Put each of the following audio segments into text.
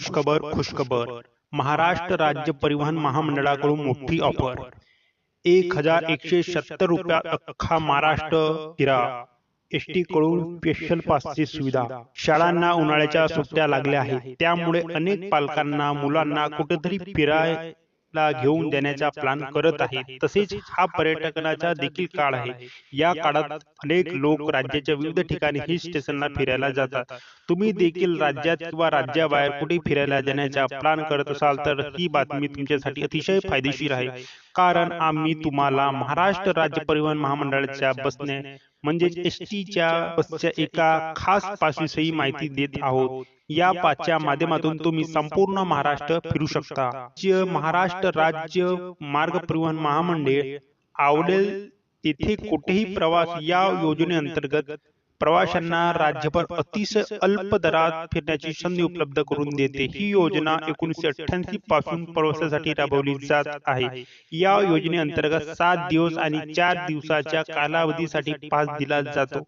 खुशखबर खुशखबर. महाराष्ट्र राज्य परिवहन महामंडळाकडून मोठी ऑफर. एक हजार एकशे सत्तर रुपयात अख्खा महाराष्ट्र किरा. एस टी कडून स्पेशल पासची सुविधा. शाळांना उन्हाळ्याच्या सुट्ट्या लागल्या आहेत. त्यामुळे अनेक पालकांना मुलांना कुठेतरी फिराय फिरायला घेऊन देण्याचा प्लॅन करत आहेत. तसेच हा पर्यटनाचा देखील काळ आहे. या काळात अनेक लोक राज्याच्या विविध ठिकाणी हिल स्टेशनला फिरायला जातात. तुम्ही देखील राज्यात किंवा राज्याबाहेर कुठे फिरायला जाण्याचा प्लॅन करत असाल तर ही बातमी तुमच्यासाठी अतिशय फायदेशीर आहे. कारण आम्ही तुम्हाला महाराष्ट्र राज्य परिवहन महामंडळाच्या बसने म्हणजेच एस टीच्या बसच्या एका खास पासविषयी माहिती देत आहोत. या पाचच्या माध्यमातून तुम्ही संपूर्ण महाराष्ट्र फिरू शकता. महाराष्ट्र राज्य मार्ग परिवहन महामंडळ आवडेल तेथे कुठेही प्रवास या योजनेअंतर्गत प्रवाशांना राज्यभर अतिशय अल्प दरात फिरण्याची संधी उपलब्ध करून देते. ही योजना एकोणीसशे अठ्ठ्याऐंशी पासून प्रवासासाठी राबवली जात आहे. या योजनेअंतर्गत सात दिवस आणि चार दिवसाच्या कालावधीसाठी पास दिला जातो.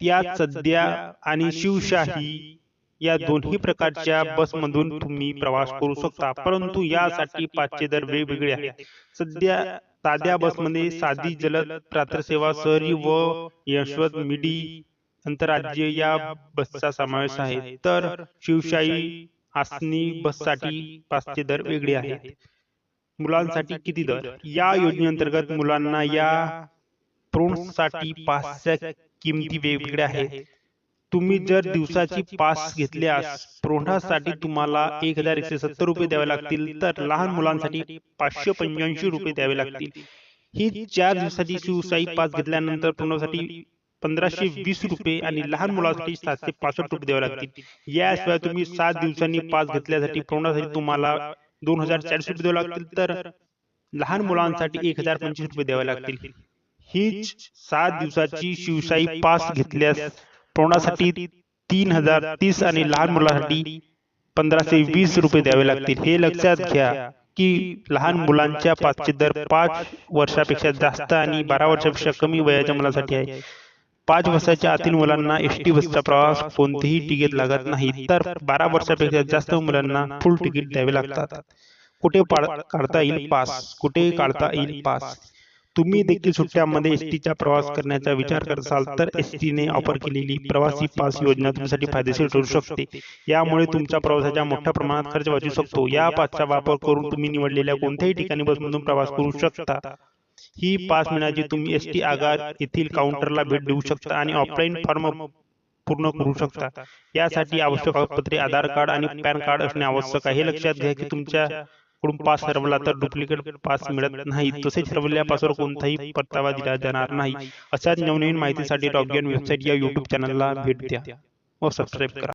यात सध्या आणि शिवशाही या दोन्ही प्रकारच्या बसमधून तुम्ही प्रवास करू शकता. परंतु यासाठी पाचचे दर वेगवेगळे आहेत. सध्या साध्या बसमध्ये साधी जलद रात्रसेवा शहरी व यशवंत मिडी आंतरराज्य या बसचा समावेश आहे. तर शिवशाही आसनी बससाठी पाचचे दर वेगळे आहेत. मुलांसाठी किती दर? या योजनेअंतर्गत मुलांना या प्रौढसाठी पासच्या किमती वेगवेगळ्या आहेत. तुम्ही जर दिवसाची पास घेतल्यास प्रौढासाठी तुम्हाला एक हजार एकशे सत्तर रुपये द्यावे लागतील तर लहान मुलांसाठी पाचशे पंच्याऐंशी रुपये द्यावे लागतील. ही चार दिवसाची शिवशाही पास घेतल्यानंतर प्रौढासाठी पंधराशे वीस रुपये आणि लहान मुलांसाठी सातशे पासष्ट रुपये द्यावे लागतील. याशिवाय तुम्ही सात दिवसांनी पास घेतल्यासाठी प्रौढासाठी तुम्हाला दोन हजार चारशे रुपये द्यावे लागतील तर लहान मुलांसाठी एक हजार पंचवीस रुपये द्यावे लागतील. हीच सात दिवसाची शिवशाही पास घेतल्यास प्रौढासाठी तीन हजार तीस आणि लहान मुलांसाठी पंधराशे वीस रुपये द्यावे लागतील. हे लक्षात घ्या की लहान मुलांच्या पाचचे दर पाच वर्षापेक्षा जास्त आणि बारा वर्षापेक्षा कमी वयाच्या मुलांसाठी आहे. पाच वर्षाच्या आतील मुलांना एस टी बसचा प्रवास कोणतेही तिकीट लागत नाही तर बारा वर्षापेक्षा जास्त मुलांना फुल तिकीट द्यावे लागतात. कुठे काढता येईल पास कुठे काढता येईल पास? तुम्ही देखील सुट्ट्यामध्ये एस टीचा प्रवास करण्याचा विचार करत असाल तर एस टीने ऑफर केलेली प्रवासी पास योजना तुमच्यासाठी फायदेशीर ठरू शकते. यामुळे तुमच्या प्रवासाच्या मोठ्या प्रमाणात खर्च वाचू शकतो. या पासचा वापर करून तुम्ही निवडलेल्या कोणत्याही ठिकाणी बसमधून प्रवास करू शकता. ही पास मिळण्याची तुम्ही एस टी आगार येथील काउंटरला भेट देऊ शकता आणि ऑफलाईन फॉर्म पूर्ण करू शकता. यासाठी आवश्यक कागदपत्रे आधार कार्ड आणि पॅन कार्ड असणे आवश्यक आहे हे लक्षात घ्या की तुमच्या कडून पास हरवला तर डुप्लिकेट पास मिळत नाही. तसेच हरवलेल्या पासवर कोणताही परतावा दिला जाणार नाही. अशाच नवनवीन माहितीसाठी रॉगियन वेबसाईट या युट्यूब चॅनलला भेट द्या व सबस्क्राईब करा.